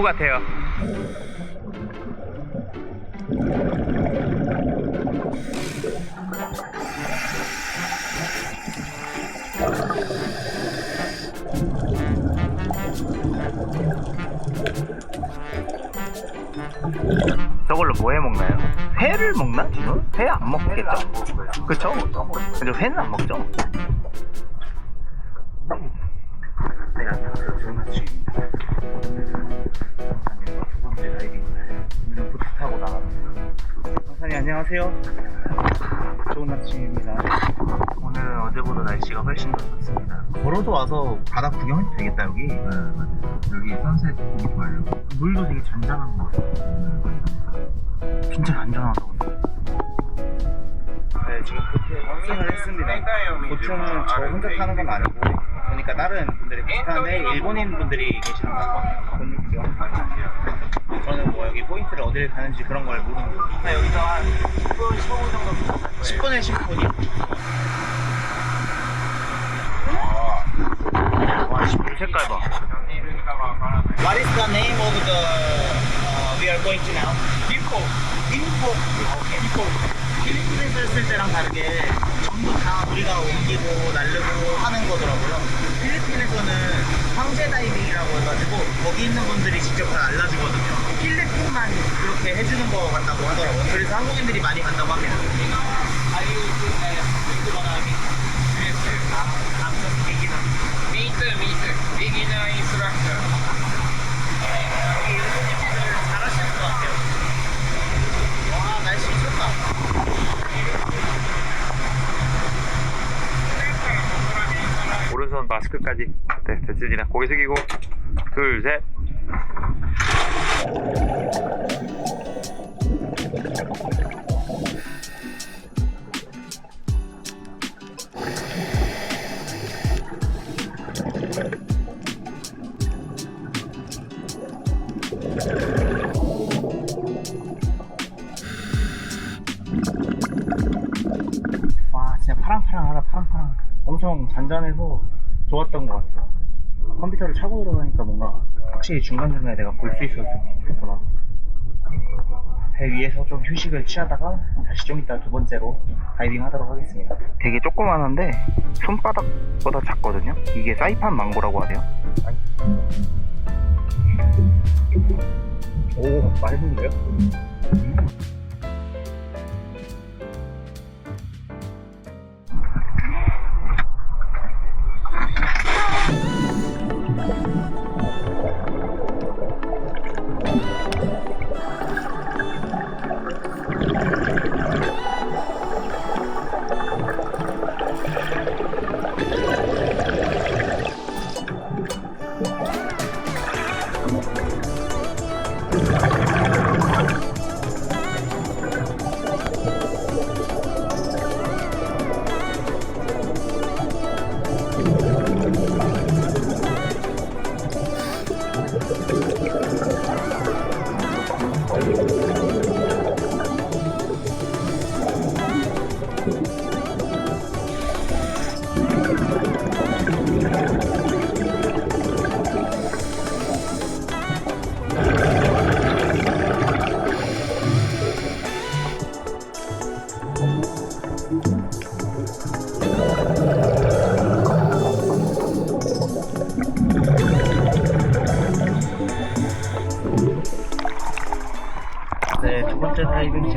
입구 같아요. 저걸로 뭐 해 먹나요? 회를 먹나 지금? 회 안 먹겠죠? 그쵸? 근데 회는 안 먹죠? 조은하 씨입니다. 안녕하세요. 좋은 아침입니다. 오늘은 어제보다 날씨가 훨씬 더 좋습니다. 걸어서 와서 바다 구경해도 되겠다 여기. 네, 맞아요. 여기 선셋 보기 좋아요. 물도 되게 잔잔한 것 같아요. 진짜 잔잔하다고. 네, 지금 보트에 탑승을 했습니다. 보트는 저 혼자 타는 건 아니고, 보니까 다른 분들이 비슷한데, 일본인 분들이 계시는 거 보니까. 뭐 여기 포인트를 어디를 가는지 그런 걸 모르는 거예요. 아, 여기서 한 10분, 15분 정도 10분에 15분이요. 와, 씨, 물 색깔 봐. What is the name of the uh, we are going to now? 림포. 림포. 림포. 필리핀에서 했을 때랑 다르게 전부 다 우리가 옮기고 날르고 하는 거더라고요. 필리핀에서는 황제 다이빙이라고 해가지고 거기 있는 분들이 직접 다 날라주거든요. 필리핀만 그렇게 해주는 거 같다고 하더라고요. 그래서 한국인들이 많이 간다고 합니다. 잘하시는 것 같아요. 와, 날씨. 오른손 마스크까지 네 됐습니다 고개 숙이고 둘셋 잔잔해서 좋았던 것 같아요. 컴퓨터를 차고 들어가니까 뭔가 확실히 중간중간에 내가 볼 수 있어서 좀 좋구나. 배 위에서 좀 휴식을 취하다가 다시 좀 이따 두 번째로 다이빙 하도록 하겠습니다. 되게 조그만한데 손바닥보다 작거든요. 이게 사이판 망고라고 하네요. 오, 맛있는데요?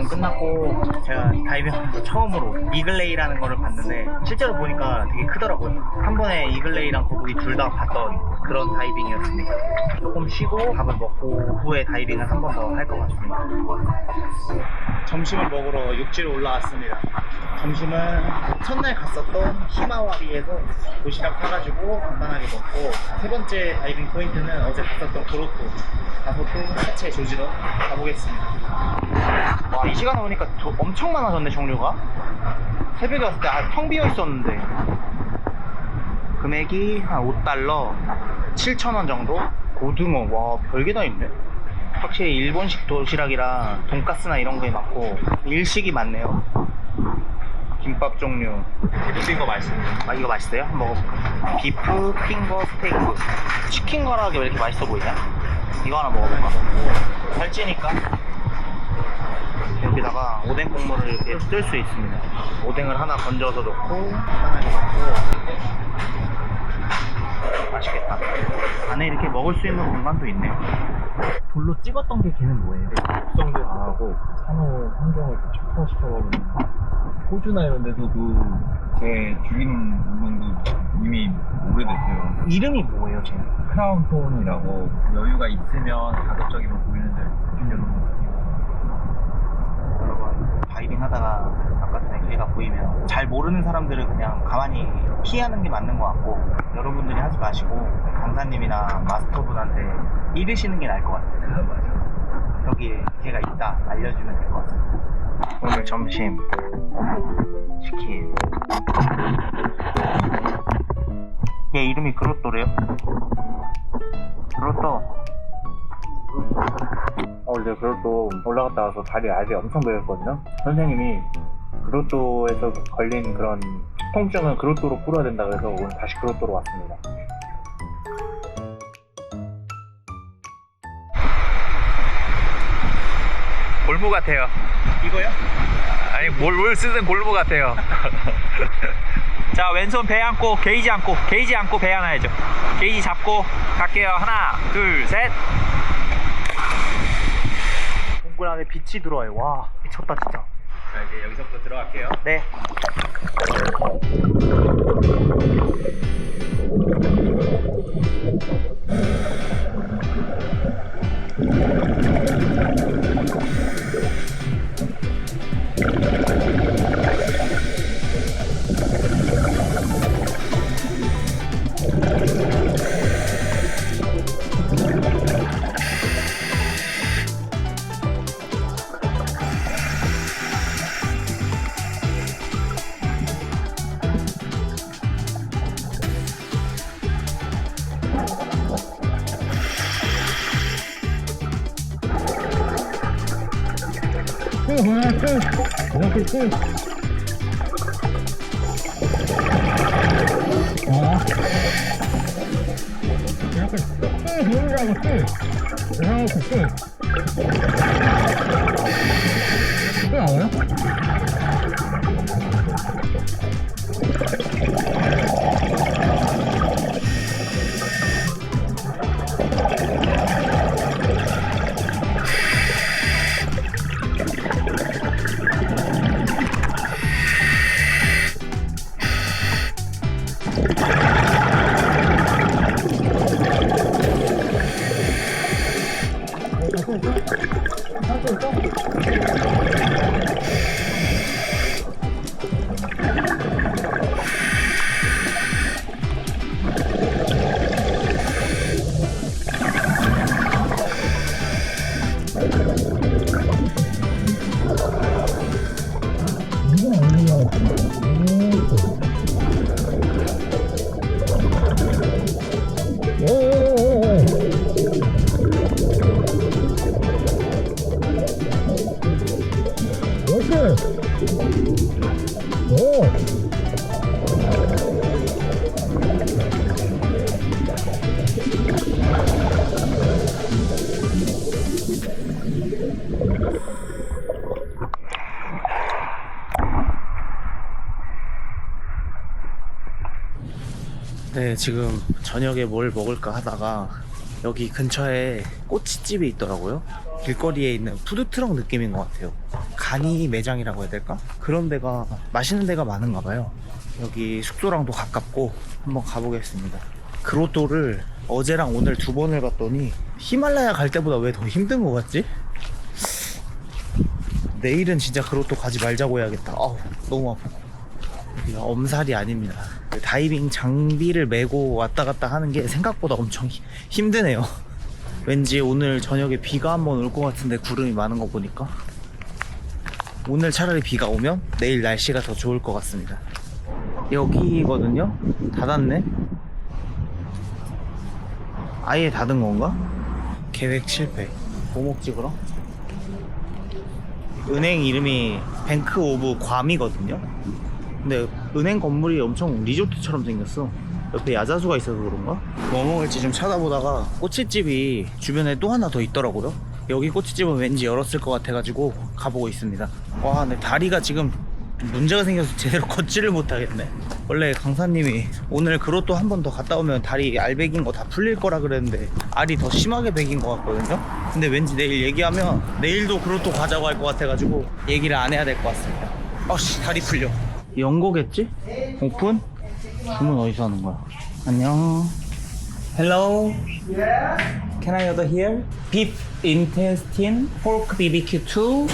다이빙 지금 끝났고 제가 다이빙하면서 처음으로 이글레이라는 거를 봤는데 실제로 보니까 되게 크더라고요. 한 번에 이글레이랑 거북이 둘 다 봤던 그런 다이빙이었습니다. 조금 쉬고 밥을 먹고 후에 다이빙을 한 번 더 할 것 같습니다. 점심을 먹으러 육지로 올라왔습니다. 점심은 첫날 갔었던 히마와리에서 도시락 사가지고 간단하게 먹고 세 번째 다이빙 포인트는 어제 갔었던 고로토 가서 또 하체 조지러 가보겠습니다. 와, 이 시간에 오니까 저- 엄청 많아졌네, 종류가. 새벽에 왔을 때 아, 텅 비어 있었는데. 금액이 한 5달러, 7,000원 정도? 고등어, 와, 별게 다 있네. 확실히 일본식 도시락이라 돈가스나 이런 거에 많고, 일식이 많네요. 김밥 종류. 생긴 거 맛있어요. 아, 이거 맛있어요? 한번 먹어볼까? 비프 핑거 스테이크. 치킨 거라게 왜 이렇게 맛있어 보이냐? 이거 하나 먹어볼까? 살찌니까 여기다가 오뎅 국물을 이렇게 쓸 수 있습니다. 오뎅을 하나 건져서 넣고 편하게 넣고 맛있겠다. 안에 이렇게 먹을 수 있는 공간도 있네요. 돌로 찍었던 게 걔는 뭐예요? 숙성도 당하고 산호 환경을 촉발시켜버리는 호주나 이런 데서도 제 주인 운동도 이미 오래됐어요. 이름이 뭐예요, 쟤는? 크라운 톤이라고 여유가 있으면 가급적이면 보이는데 보시려는 여러분 다이빙 하다가 아까 전에 걔가 보이면 잘 모르는 사람들은 그냥 가만히 피하는 게 맞는 것 같고 여러분들이 하지 마시고 강사님이나 마스터분한테 이르시는 게 나을 것 같아요. 저기에 걔가 있다 알려주면 될 것 같아요 오늘 점심 치킨. 얘 이름이 그로또래요? 그로또 어제 그로또 올라갔다 와서 다리 알이 엄청 베었거든요. 선생님이 그로또에서 걸린 그런 통증은 그로또로 풀어야 된다 그래서 오늘 다시 그로또로 왔습니다. 골무 같아요. 이거요? 아니 뭘, 뭘 쓰든 골무 같아요. 자 왼손 배 안고 게이지 안고 게이지 안고 배 안아야죠. 게이지 잡고 갈게요. 하나 둘 셋. 동굴 안에 빛이 들어와요. 와 미쳤다 진짜. 자 이제 여기서부터 들어갈게요. 네. 하고 끝. 이상하고 끝. 끝 나와요? 네, 지금 저녁에 뭘 먹을까 하다가 여기 근처에 꼬치집이 있더라고요. 길거리에 있는 푸드트럭 느낌인 것 같아요. 간이 매장이라고 해야 될까? 그런 데가 맛있는 데가 많은가 봐요. 여기 숙소랑도 가깝고 한번 가보겠습니다. 그로또를 어제랑 오늘 두 번을 갔더니 히말라야 갈 때보다 왜 더 힘든 것 같지? 내일은 진짜 그로또 가지 말자고 해야겠다. 아우 너무 아프고. 여기가 엄살이 아닙니다. 그 다이빙 장비를 메고 왔다 갔다 하는 게 생각보다 엄청 히- 힘드네요. 왠지 오늘 저녁에 비가 한번 올 것 같은데 구름이 많은 거 보니까 오늘 차라리 비가 오면 내일 날씨가 더 좋을 것 같습니다. 여기거든요? 닫았네? 아예 닫은 건가? 계획 실패. 뭐 먹지 그럼? 은행 이름이 뱅크 오브 괌이거든요? 근데 은행 건물이 엄청 리조트처럼 생겼어. 옆에 야자수가 있어서 그런가? 뭐 먹을지 좀 찾아보다가 꼬치집이 주변에 또 하나 더 있더라고요. 여기 꼬치집은 왠지 열었을 것 같아가지고 가보고 있습니다. 와, 내 다리가 지금 좀 문제가 생겨서 제대로 걷지를 못하겠네. 원래 강사님이 오늘 그로또 한 번 더 갔다 오면 다리 알 베긴 거 다 풀릴 거라 그랬는데 알이 더 심하게 베긴 것 같거든요. 근데 왠지 내일 얘기하면 내일도 그로또 가자고 할 것 같아가지고 얘기를 안 해야 될 것 같습니다. 아씨 다리 풀려. 연거겠지? 오픈? 주문 어디서 하는 거야? 안녕. Hello. Can I order here? Beef intestine, pork BBQ 2,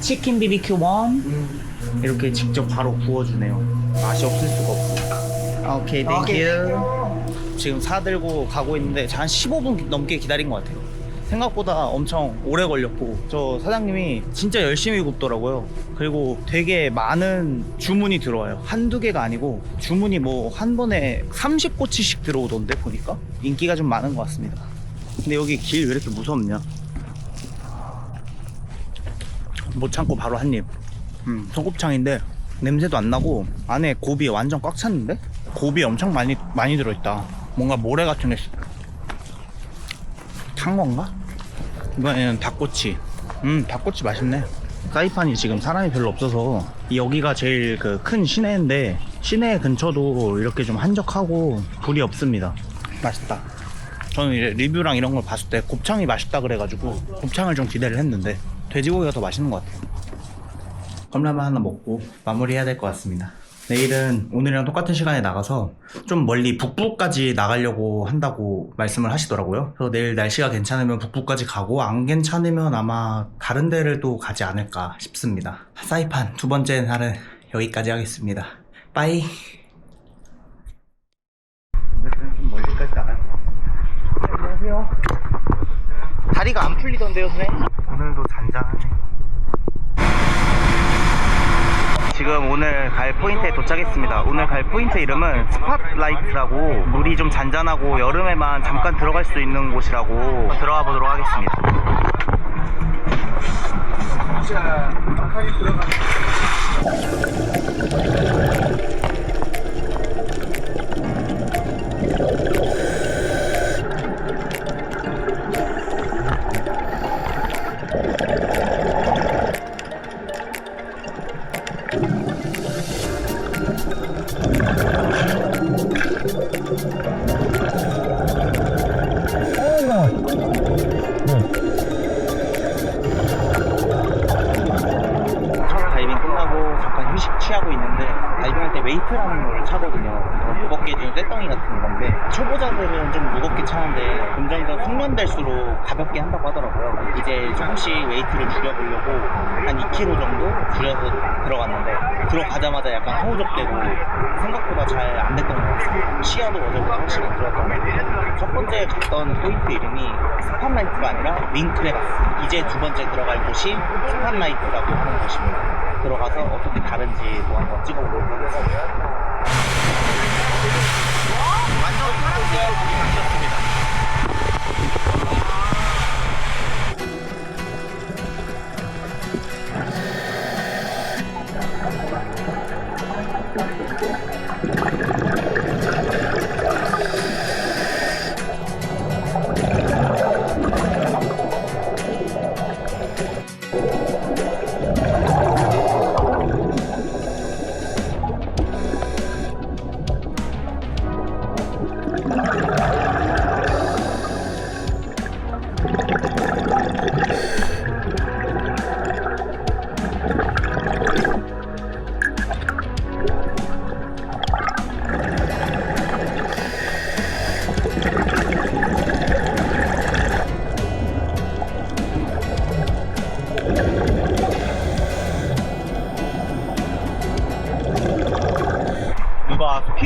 chicken BBQ 1. 이렇게 직접 바로 구워주네요. 맛이 없을 수가 없어. 오케이, 땡큐. 지금 사들고 가고 있는데 한 15분 넘게 기다린 것 같아요. 생각보다 엄청 오래 걸렸고 저 사장님이 진짜 열심히 굽더라고요. 그리고 되게 많은 주문이 들어와요. 한두 개가 아니고 주문이 뭐 한 번에 30꼬치씩 들어오던데 보니까 인기가 좀 많은 것 같습니다. 근데 여기 길 왜 이렇게 무섭냐? 못 참고 바로 한입. 음, 소곱창인데 냄새도 안 나고 안에 고비 완전 꽉 찼는데? 고비 엄청 많이 많이 들어있다. 뭔가 모래 같은 게 탄 건가? 이번에는 닭꼬치. 음, 닭꼬치 맛있네. 사이판이 지금 사람이 별로 없어서 여기가 제일 그 큰 시내인데 시내 근처도 이렇게 좀 한적하고 불이 없습니다. 맛있다. 저는 이제 리뷰랑 이런 걸 봤을 때 곱창이 맛있다 그래가지고 곱창을 좀 기대를 했는데 돼지고기가 더 맛있는 것 같아요. 컵라면 하나 먹고 마무리해야 될 것 같습니다. 내일은 오늘이랑 똑같은 시간에 나가서 좀 멀리 북부까지 나가려고 한다고 말씀을 하시더라고요. 그래서 내일 날씨가 괜찮으면 북부까지 가고 안 괜찮으면 아마 다른 데를 또 가지 않을까 싶습니다. 사이판 두 번째 날은 여기까지 하겠습니다. 빠이. 오늘은 좀 멀리까지 나갈 것 같습니다. 안녕하세요. 다리가 안 풀리던데요, 선생님? 오늘도 잔잔하네. 지금 오늘 갈 포인트에 도착했습니다. 오늘 갈 포인트 이름은 스팟라이트라고 물이 좀 잔잔하고 여름에만 잠깐 들어갈 수 있는 곳이라고 들어가 보도록 하겠습니다. 첫 차는데 점점 더 숙련될수록 가볍게 한다고 하더라고요. 이제 조금씩 웨이트를 줄여보려고 한 2kg 정도 줄여서 들어갔는데 들어가자마자 약간 허우적대고 생각보다 잘 안 됐던 것 같습니다. 시야도 어제보다 확실히 안 좋았던 것 같아요. 첫 번째 갔던 포인트 이름이 스팟라이트가 아니라 윙크레바스. 이제 두 번째 들어갈 곳이 스팟라이트라고 하는 곳입니다. 들어가서 어떻게 다른지 뭐 한번 찍어보도록 하겠습니다. 파란색 물이 바뀌었습니다.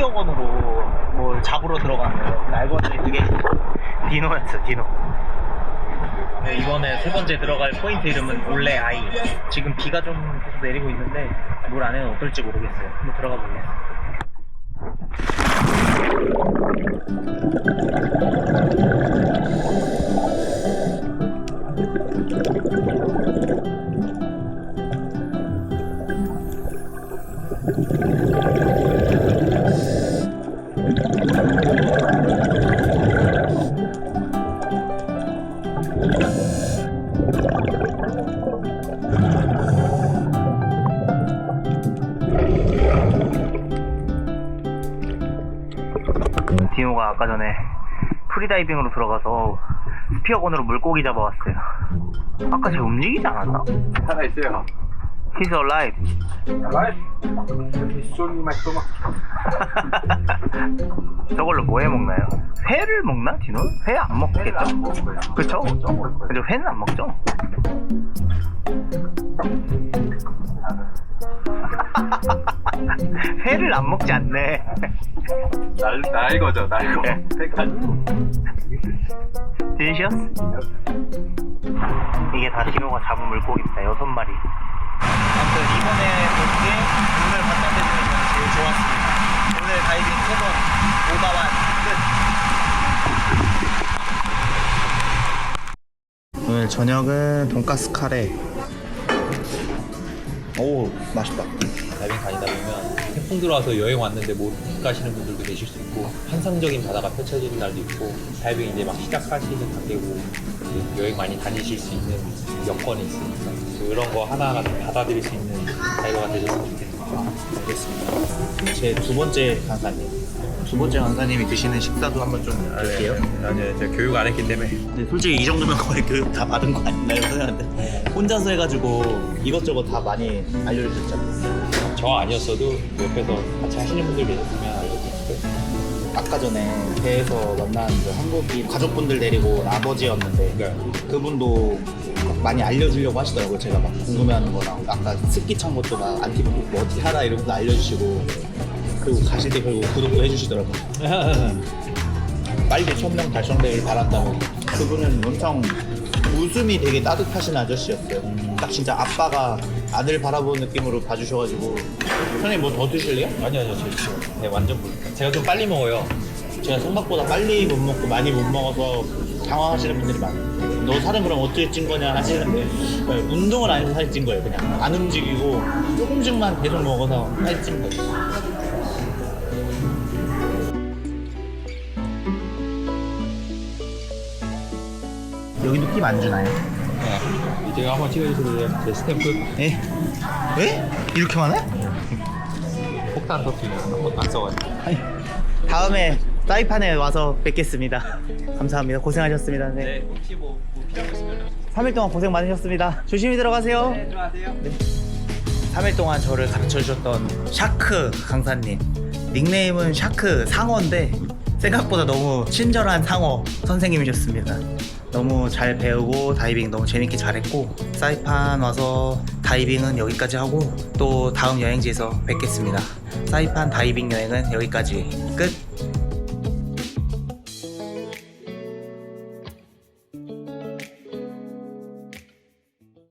누가 스피어건으로 뭘 잡으러 들어가는 거예요. 근데 알고 봤더니 그게 디노였어, 디노. 네, 이번에 세 번째 들어갈 포인트 이름은 올레 아이. 지금 비가 좀 계속 내리고 있는데 물 안에는 어떨지 모르겠어요. 한번 들어가 보겠습니다. 피어건으로 물고기 잡아왔어요. 아까 제가 움직이지 않았나? 하나 있어요. He's alive. Alive? He's in my stomach. 저걸로 뭐 해 먹나요? 회를 먹나, 디노? 회 안 먹겠죠? 안 먹을 거야. 그쵸? 근데 회는 안 먹죠? 회를 안 먹지 않네. 날, 날거죠, 날거. 네. 회가 delicious? 이게 다 디노가 잡은 물고기입니다. 여섯 마리. 아무튼 이번에 본게 오늘 봤던 데 중에 저는 제일 좋았습니다. 오늘 다이빙 세번 오다완 끝. 오늘 저녁은 돈가스 카레. 오 맛있다. 다이빙 다니다 보면 태풍 들어와서 여행 왔는데 못 가시는 분들도 계실 수 있고 환상적인 바다가 펼쳐지는 날도 있고 다이빙 이제 막 시작하시는 단계고 여행 많이 다니실 수 있는 여건이 있으니까 그런 거 하나하나 다 받아들일 수 있는 다이버가 되셨으면 좋겠습니다. 알겠습니다. 제 두 번째 강사님. 두 번째 강사님이 드시는 식사도 한번 좀 볼게요. 아니요, 제가 교육 안 했기 때문에 근데 솔직히 이 정도면 거의 교육 다 받은 거 아닌가요? 혼자서 해가지고 이것저것 다 많이 알려주셨잖아요. 저 아니었어도 옆에서 같이 하시는 분들 계셨으면 알려드릴 거예요. 아까 전에 배에서 만난 그 한국인 가족분들 데리고 온 아버지였는데 네. 그분도 많이 알려주려고 하시더라고요. 제가 막 궁금해하는 거랑 아까 스키 찬 것도 막 안티브 뭐 어떻게 하라 이런 것도 알려주시고 그리고 가실 때 결국 구독도 해주시더라고요. 빨리 천명 달성되길 바란다고 그분은 엄청 웃음이 되게 따뜻하신 아저씨였어요 딱 진짜 아빠가 아들 바라보는 느낌으로 봐주셔가지고 선생님 뭐 더 드실래요? 아니요, 아니요, 저 지금 네, 완전 불. 제가 좀 빨리 먹어요. 제가 생각보다 빨리 못 먹고 많이 못 먹어서 당황하시는 분들이 많아요 너 살은 그럼 어떻게 찐 거냐 하시는데 네, 운동을 안 해서 살이 찐 거예요 그냥 안 움직이고 조금씩만 계속 먹어서 살이 찐 거예요 여기도 팁안 주나요? 네. 제가 한번 찍어주세요. 제 스탬프 예? 왜? 이렇게 많아? 폭탄 터트리는 한 번도 안 써가지고. 아니, 다음에 사이판에 와서 뵙겠습니다. 감사합니다. 고생하셨습니다. 네. 혹시 뭐, 뭐 필요한 거 있으면 3일 동안 고생 많으셨습니다. 조심히 들어가세요. 네, 들어가세요. 3일 동안 저를 가르쳐 주셨던 샤크 강사님. 닉네임은 샤크 상어인데 생각보다 너무 친절한 상어 선생님이셨습니다. 너무 잘 배우고 다이빙 너무 재밌게 잘했고 사이판 와서 다이빙은 여기까지 하고 또 다음 여행지에서 뵙겠습니다. 사이판 다이빙 여행은 여기까지 끝.